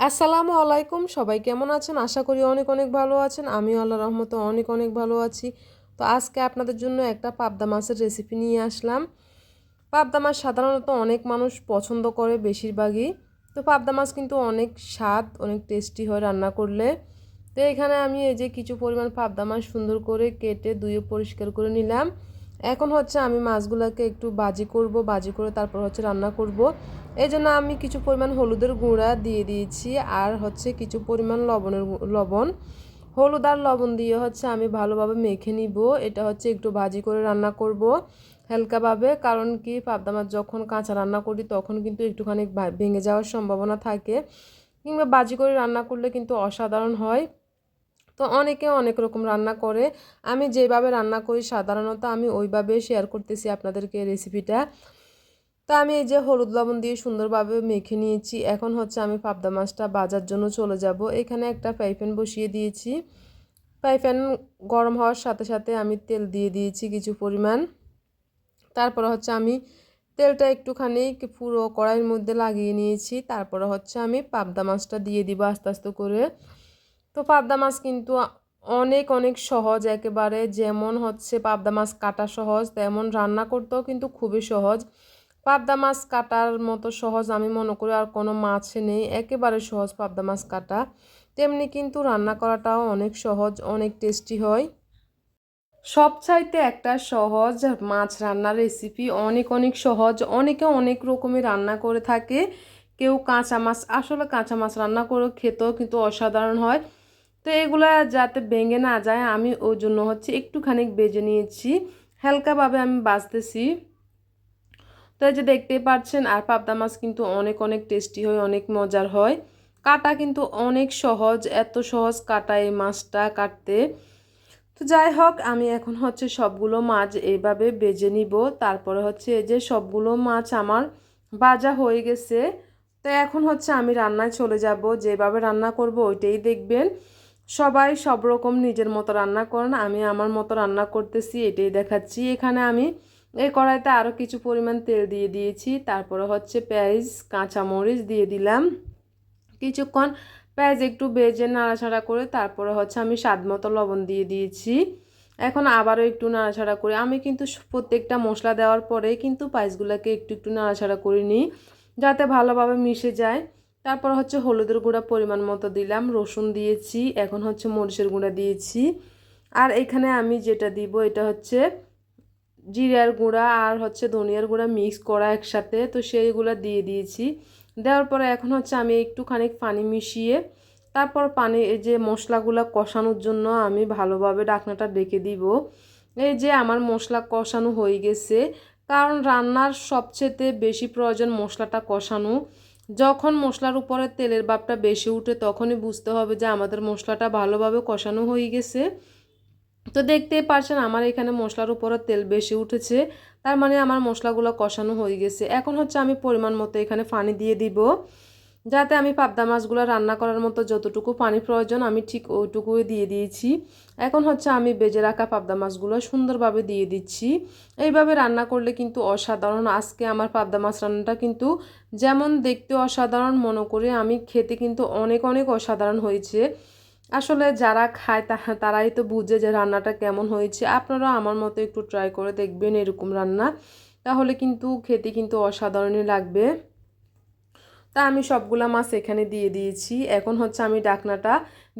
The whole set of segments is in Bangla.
আসসালামু আলাইকুম, সবাই কেমন আছেন? আশা করি অনেক অনেক ভালো আছেন। আমি আল্লাহ রহমতে অনেক অনেক ভালো আছি। তো আজকে আপনাদের জন্য একটা পাবদা মাছের রেসিপি নিয়ে আসলাম। পাবদা মাছ সাধারণত অনেক মানুষ পছন্দ করে বেশিরভাগই। তো পাবদা মাছ কিন্তু অনেক স্বাদ, অনেক টেস্টি হয় রান্না করলে। তো এখানে আমি এই যে কিছু পরিমাণ পাবদা মাছ সুন্দর করে কেটে, ধুয়ে পরিষ্কার করে নিলাম। এখন হচ্ছে আমি মাছগুলোকে একটু বাজি করব, বাজি করে তারপর হচ্ছে রান্না করব। এই জন্য আমি কিছু পরিমাণ হলুদের গুঁড়া দিয়ে দিয়েছি আর হচ্ছে কিছু পরিমাণ লবণের লবণ। হলুদ আর লবণ দিয়ে হচ্ছে আমি ভালোভাবে মেখে নিব। এটা হচ্ছে একটু ভাজি করে রান্না করব হালকাভাবে, কারণ কি পাবদা মাছ যখন কাঁচা রান্না করি তখন কিন্তু একটুখানি ভেঙে যাওয়ার সম্ভাবনা থাকে। কিংবা বাজি করে রান্না করলে কিন্তু অসাধারণ হয়। তো অনেকে অনেক রকম রান্না করে। আমি যেভাবে রান্না করি সাধারণত আমি ওইভাবে শেয়ার করতেছি আপনাদেরকে রেসিপিটা তো আমি এই যে হলুদ লবণ দিয়ে সুন্দরভাবে মেখে নিয়েছি। এখন হচ্ছে আমি পাবদা মাছটা বাজার জন্য চলে যাব। এখানে একটা প্যান বসিয়ে দিয়েছি। প্যান গরম হওয়ার সাথে সাথে আমি তেল দিয়ে দিয়েছি কিছু পরিমাণ। তারপরে হচ্ছে আমি তেলটা একটুখানি পুরো কড়াইয়ের মধ্যে লাগিয়ে নিয়েছি। তারপরে হচ্ছে আমি পাবদা মাছটা দিয়ে দিব আস্তে আস্তে করে। তো পাবদা মাছ কিন্তু অনেক অনেক সহজ। একেবারে যেমন হচ্ছে পাবদা মাছ কাটা সহজ, তেমন রান্না করতেও কিন্তু খুবই সহজ। পাবদা মাছ কাটার মতো সহজ আমি মনে করি আর কোনো মাছ নেই। একেবারে সহজ পাবদা মাছ কাটা। তেমনি কিন্তু রান্না করাটাও অনেক সহজ, অনেক টেস্টি হয়। সব চাইতে একটা সহজ মাছ রান্নার রেসিপি অনেক অনেক সহজ। অনেকে অনেক রকমের রান্না করে থাকে। কেউ কাঁচা মাছ, আসলে কাঁচা মাছ রান্না করে খেতেও কিন্তু অসাধারণ হয়। তো এগুলা যাতে ভেঙে না যায়, আমি ওই জন্য হচ্ছে একটুখানি বেজে নিয়েছি। হালকাভাবে আমি বাজতেছি। তো এই যে দেখতেই পাচ্ছেন, আর পাবদা মাছ কিন্তু অনেক অনেক টেস্টি হয়, অনেক মজার হয়। কাটা কিন্তু অনেক সহজ, এত সহজ কাটা এই মাছটা কাটতে। তো যাই হোক, আমি এখন হচ্ছে সবগুলো মাছ এইভাবে বেজে নিব। তারপরে হচ্ছে এই যে সবগুলো মাছ আমার বাজা হয়ে গেছে। তো এখন হচ্ছে আমি রান্নায় চলে যাব। যেভাবে রান্না করব, ওইটাই দেখবেন। সবাই সব রকম নিজের মতো রান্না করেন, আমি আমার মতো রান্না করতেছি, এটাই দেখাচ্ছি। এখানে আমি এই কড়াইতে আরও কিছু পরিমাণ তেল দিয়ে দিয়েছি, তারপরে হচ্ছে পেঁয়াজ, কাঁচামরিচ দিয়ে দিলাম। কিছুক্ষণ পেঁয়াজ একটু বেজে নাড়াচাড়া করে, তারপরে হচ্ছে আমি স্বাদ মতো লবণ দিয়ে দিয়েছি। এখন আবারও একটু নাড়াচাড়া করি। আমি কিন্তু প্রত্যেকটা মশলা দেওয়ার পরে কিন্তু পায়েসগুলোকে একটু একটু নাড়াচাড়া করে নিই যাতে ভালোভাবে মিশে যায়। তারপর হচ্ছে হলুদের গুঁড়া পরিমাণ মতো দিলাম, রসুন দিয়েছি, এখন হচ্ছে মরিচের গুঁড়া দিয়েছি। আর এখানে আমি যেটা দিব এটা হচ্ছে জিরার গুঁড়া আর হচ্ছে ধনিয়ার গুঁড়া মিক্স করা একসাথে, তো সেইগুলো দিয়ে দিয়েছি। দেওয়ার পরে এখন হচ্ছে আমি একটুখানি পানি মিশিয়ে, তারপর পানি এই যে মশলাগুলো কষানোর জন্য আমি ভালোভাবে ডাকনাটা ডেকে দিব। এই যে আমার মশলা কষানো হয়ে গেছে, কারণ রান্নার সবচেয়ে বেশি প্রয়োজন মশলাটা কষানো। যখন মশলার উপরে তেলের বাপটা বেশি উঠে তখনই বুঝতে হবে যে আমাদের মশলাটা ভালোভাবে কষানো হয়ে গেছে। তো দেখতেই পারছেন আমার এখানে মশলার উপরে তেল বেশি উঠেছে, তার মানে আমার মশলাগুলো কষানো হয়ে গেছে। এখন হচ্ছে আমি পরিমাণ মতো এখানে ফানি দিয়ে দিব। যাতে আমি পাবদা মাছগুলো রান্না করার মতো যতটুকু পানি প্রয়োজন, আমি ঠিক ওইটুকুই দিয়ে দিয়েছি। এখন হচ্ছে আমি বেজে রাখা পাবদা মাছগুলো সুন্দরভাবে দিয়ে দিচ্ছি। এইভাবে রান্না করলে কিন্তু অসাধারণ। আজকে আমার পাবদা মাছ রান্নাটা কিন্তু যেমন দেখতে অসাধারণ, মনে করে আমি খেতে কিন্তু অনেক অনেক অসাধারণ হয়েছে। আসলে যারা খায় তারাই তো বুঝে যে রান্নাটা কেমন হয়েছে। আপনারা আমার মতো একটু ট্রাই করে দেখবেন এরকম রান্না। তাহলে কিন্তু খেতে কিন্তু অসাধারণই লাগবে। তা আমি সবগুলা মাছ এখানে দিয়ে দিয়েছি। এখন হচ্ছে আমি ডাকনাটা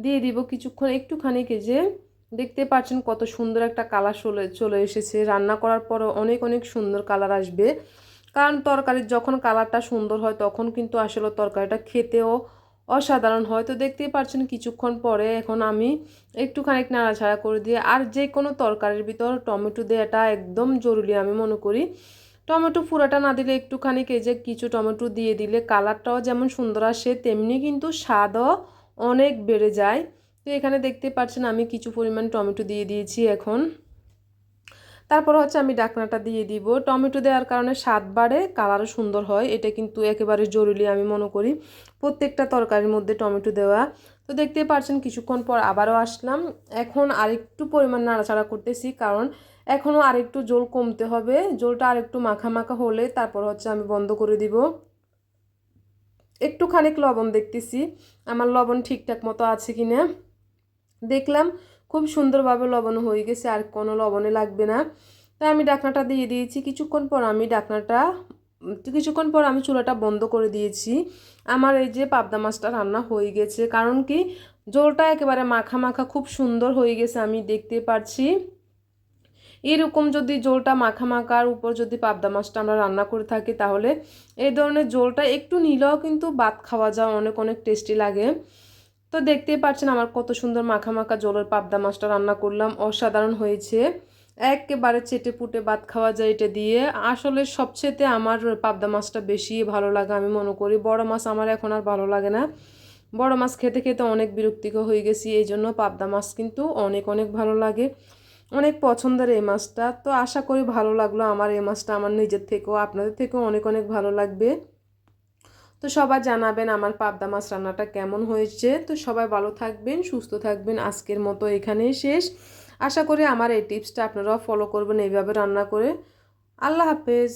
দিয়ে দিব কিছুক্ষণ একটুখানি কেজে দেখতে পাচ্ছেন কত সুন্দর একটা কালার চলে চলে এসেছে। রান্না করার পরও অনেক অনেক সুন্দর কালার আসবে। কারণ তরকারির যখন কালারটা সুন্দর হয় তখন কিন্তু আসলে তরকারিটা খেতেও অসাধারণ হয়। তো দেখতেই পাচ্ছেন কিছুক্ষণ পরে এখন আমি একটুখানি নাড়াছাড়া করে দিয়ে আর যে কোনো তরকারির ভিতর টমেটো দেওয়াটা একদম জরুরি আমি মনে করি। টমেটো পুরাটা না দিলে একটুখানি কেজে কিছু টমেটো দিয়ে দিলে কালারটাও যেমন সুন্দর আসে, তেমনি কিন্তু স্বাদও অনেক বেড়ে যায়। তো এখানে দেখতে পাচ্ছেন আমি কিছু পরিমাণ টমেটো দিয়ে দিয়েছি এখন। তারপর হচ্ছে আমি ডাকনাটা দিয়ে দিব। টমেটো দেওয়ার কারণে স্বাদ বাড়ে, কালারও সুন্দর হয়। এটা কিন্তু একেবারে জরুরি আমি মনে করি। প্রত্যেকটা তরকারির মধ্যে টমেটো দেওয়া। তো দেখতে পাচ্ছেন কিছুক্ষণ পর আবারও আসলাম। এখন আরেকটু পরিমাণ নাড়াচাড়া করতেছি কারণ এখনও আরেকটু জল কমতে হবে। জলটা আরেকটু মাখা মাখা হলে তারপর হচ্ছে আমি বন্ধ করে দিব। একটু খানিক লবণ দেখতেছি। আমার লবণ ঠিকঠাক মতো আছে কি না দেখলাম খুব সুন্দরভাবে লবণ হয়ে গেছে, আর কোনো লবণে লাগবে না। তাই আমি ডাকনাটা দিয়ে দিয়েছি। কিছুক্ষণ পর আমি ডাকনাটা, কিছুক্ষণ পর আমি চুলাটা বন্ধ করে দিয়েছি। আমার এই যে পাবদা মাছটা রান্না হয়ে গেছে। কারণ কি? জলটা একেবারে মাখা মাখা খুব সুন্দর হয়ে গেছে আমি দেখতে পাচ্ছি এরকম যদি জলটা মাখা মাখার উপর যদি পাবদা মাছটা আমরা রান্না করে থাকি, তাহলে এই ধরনের জোলটা একটু নিলেও কিন্তু ভাত খাওয়া যায়, অনেক অনেক টেস্টি লাগে। তো দেখতেই পাচ্ছেন আমার কত সুন্দর মাখা মাখা জলের পাবদা মাছটা রান্না করলাম, অসাধারণ হয়েছে। একেবারে চেটে পুটে ভাত খাওয়া যায় এটা দিয়ে। আসলে সবচেয়েতে আমার পাবদা মাছটা বেশি ভালো লাগে আমি মনে করি, বড় মাছ আমার এখন আর ভালো লাগে না। বড় মাছ খেতে খেতে অনেক বিরক্তিকর হয়ে গেছি এই জন্য পাবদা মাছ কিন্তু অনেক অনেক ভালো লাগে। অনেক পছন্দের এই মাছটা। তো আশা করি ভালো লাগল আমার এই মাছটা আমার নিজের থেকেও, আপনাদের থেকেও অনেক অনেক ভালো লাগবে। তো সবাই জানাবেন আমার পাবদা মাছ রান্নাটা কেমন হয়েছে। তো সবাই ভালো থাকবেন, সুস্থ থাকবেন। আজকের মতো এখানেই শেষ। আশা করি আমার এই টিপসটা আপনারাও ফলো করবেন এইভাবে রান্না করে। আল্লাহ হাফেজ।